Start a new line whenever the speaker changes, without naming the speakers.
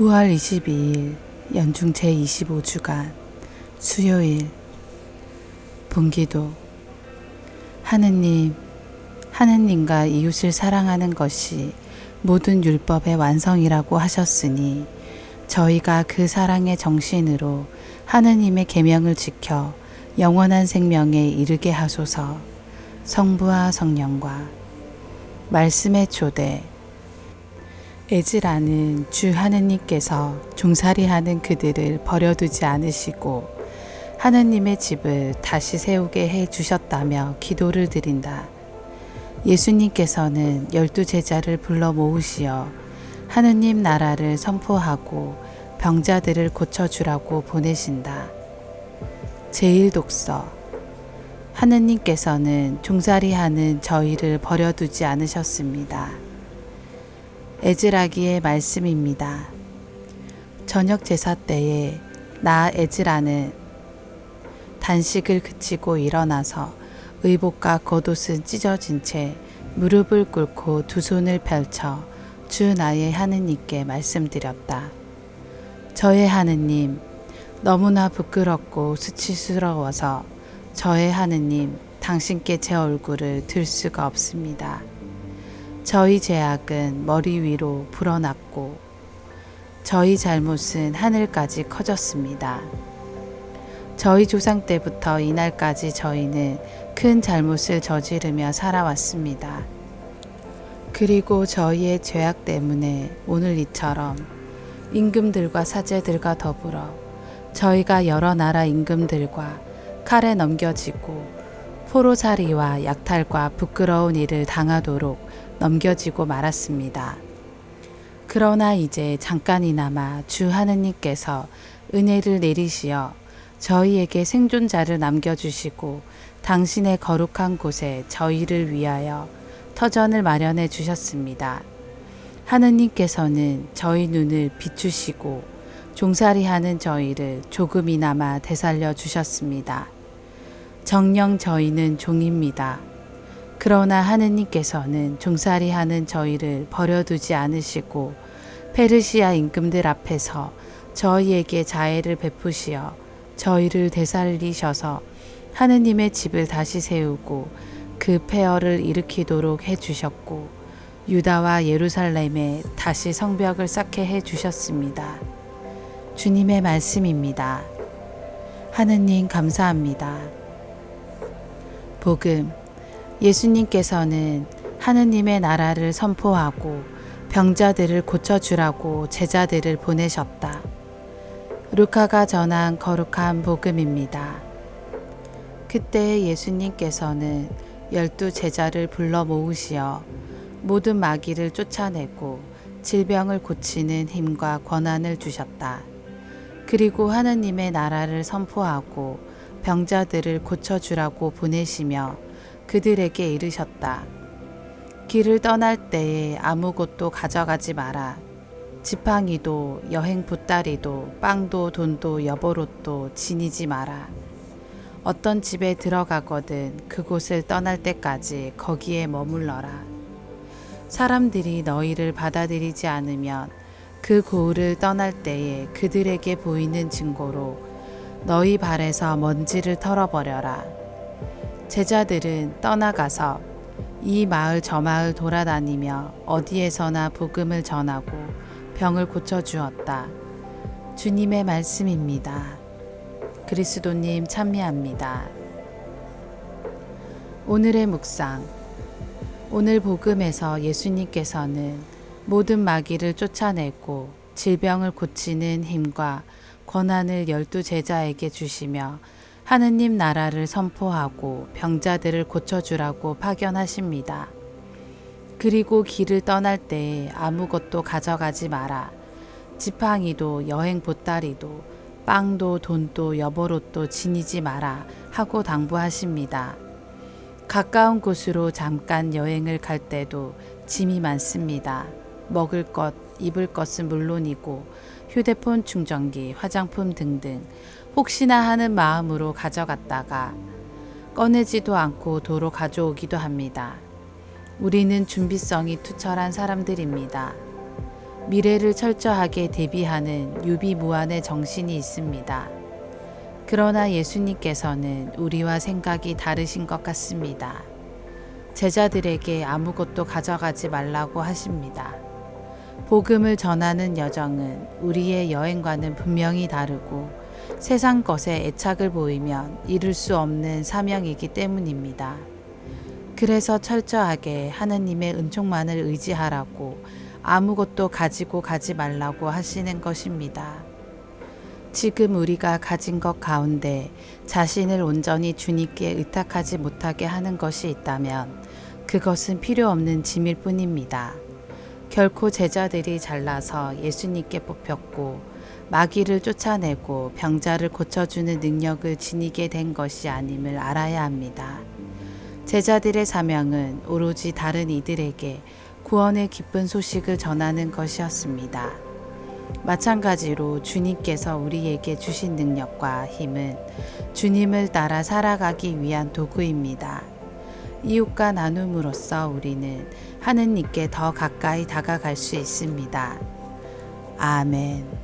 9월 22일 연중 제25주간 수요일 본기도. 하느님 하느님과 이웃을 사랑하는 것이 모든 율법의 완성이라고 하셨으니 저희가 그 사랑의 정신으로 하느님의 계명을 지켜 영원한 생명에 이르게 하소서. 성부와 성령과. 말씀의 초대 에즈라는 주 하느님께서 종살이하는 그들을 버려두지 않으시고 하느님의 집을 다시 세우게 해 주셨다며 기도를 드린다. 예수님께서는 열두 제자를 불러 모으시어 하느님 나라를 선포하고 병자들을 고쳐주라고 보내신다. 제1독서 하느님께서는 종살이하는 저희를 버려두지 않으셨습니다. 에즈라기의 말씀입니다. 저녁 제사 때에 나 에즈라는 단식을 그치고 일어나서 의복과 겉옷은 찢어진 채 무릎을 꿇고 두 손을 펼쳐 주 나의 하느님께 말씀드렸다. 저의 하느님, 너무나 부끄럽고 수치스러워서 저의 하느님, 당신께 제 얼굴을 들 수가 없습니다. 저희 죄악은 머리 위로 불어났고 저희 잘못은 하늘까지 커졌습니다. 저희 조상 때부터 이날까지 저희는 큰 잘못을 저지르며 살아왔습니다. 그리고 저희의 죄악 때문에 오늘 이처럼 임금들과 사제들과 더불어 저희가 여러 나라 임금들과 칼에 넘겨지고 포로살이와 약탈과 부끄러운 일을 당하도록 넘겨지고 말았습니다. 그러나 이제 잠깐이나마 주 하느님께서 은혜를 내리시어 저희에게 생존자를 남겨주시고 당신의 거룩한 곳에 저희를 위하여 터전을 마련해 주셨습니다. 하느님께서는 저희 눈을 비추시고 종살이 하는 저희를 조금이나마 되살려 주셨습니다. 정령 저희는 종입니다. 그러나 하느님께서는 종살이 하는 저희를 버려두지 않으시고 페르시아 임금들 앞에서 저희에게 자애를 베푸시어 저희를 되살리셔서 하느님의 집을 다시 세우고 그 폐허를 일으키도록 해주셨고 유다와 예루살렘에 다시 성벽을 쌓게 해주셨습니다. 주님의 말씀입니다. 하느님 감사합니다. 복음 예수님께서는 하느님의 나라를 선포하고 병자들을 고쳐주라고 제자들을 보내셨다. 루카가 전한 거룩한 복음입니다. 그때 예수님께서는 열두 제자를 불러 모으시어 모든 마귀를 쫓아내고 질병을 고치는 힘과 권한을 주셨다. 그리고 하느님의 나라를 선포하고 병자들을 고쳐주라고 보내시며 그들에게 이르셨다. 길을 떠날 때에 아무것도 가져가지 마라. 지팡이도 여행 보따리도 빵도 돈도 여보롯도 지니지 마라. 어떤 집에 들어가거든 그곳을 떠날 때까지 거기에 머물러라. 사람들이 너희를 받아들이지 않으면 그 고을을 떠날 때에 그들에게 보이는 증거로 너희 발에서 먼지를 털어버려라. 제자들은 떠나가서 이 마을 저 마을 돌아다니며 어디에서나 복음을 전하고 병을 고쳐 주었다. 주님의 말씀입니다. 그리스도님 참미합니다. 오늘의 묵상. 오늘 복음에서 예수님께서는 모든 마귀를 쫓아내고 질병을 고치는 힘과 권한을 열두 제자에게 주시며 하느님 나라를 선포하고 병자들을 고쳐주라고 파견하십니다. 그리고 길을 떠날 때 아무것도 가져가지 마라. 지팡이도 여행 보따리도 빵도 돈도 여보롯도 지니지 마라 하고 당부하십니다. 가까운 곳으로 잠깐 여행을 갈 때도 짐이 많습니다. 먹을 것, 입을 것은 물론이고 휴대폰 충전기, 화장품 등등 혹시나 하는 마음으로 가져갔다가 꺼내지도 않고 도로 가져오기도 합니다. 우리는 준비성이 투철한 사람들입니다. 미래를 철저하게 대비하는 유비무환의 정신이 있습니다. 그러나 예수님께서는 우리와 생각이 다르신 것 같습니다. 제자들에게 아무것도 가져가지 말라고 하십니다. 복음을 전하는 여정은 우리의 여행과는 분명히 다르고 세상 것에 애착을 보이면 이룰 수 없는 사명이기 때문입니다. 그래서 철저하게 하느님의 은총만을 의지하라고 아무것도 가지고 가지 말라고 하시는 것입니다. 지금 우리가 가진 것 가운데 자신을 온전히 주님께 의탁하지 못하게 하는 것이 있다면 그것은 필요 없는 짐일 뿐입니다. 결코 제자들이 잘나서 예수님께 뽑혔고 마귀를 쫓아내고 병자를 고쳐주는 능력을 지니게 된 것이 아님을 알아야 합니다. 제자들의 사명은 오로지 다른 이들에게 구원의 기쁜 소식을 전하는 것이었습니다. 마찬가지로 주님께서 우리에게 주신 능력과 힘은 주님을 따라 살아가기 위한 도구입니다. 이웃과 나눔으로써 우리는 하느님께 더 가까이 다가갈 수 있습니다. 아멘.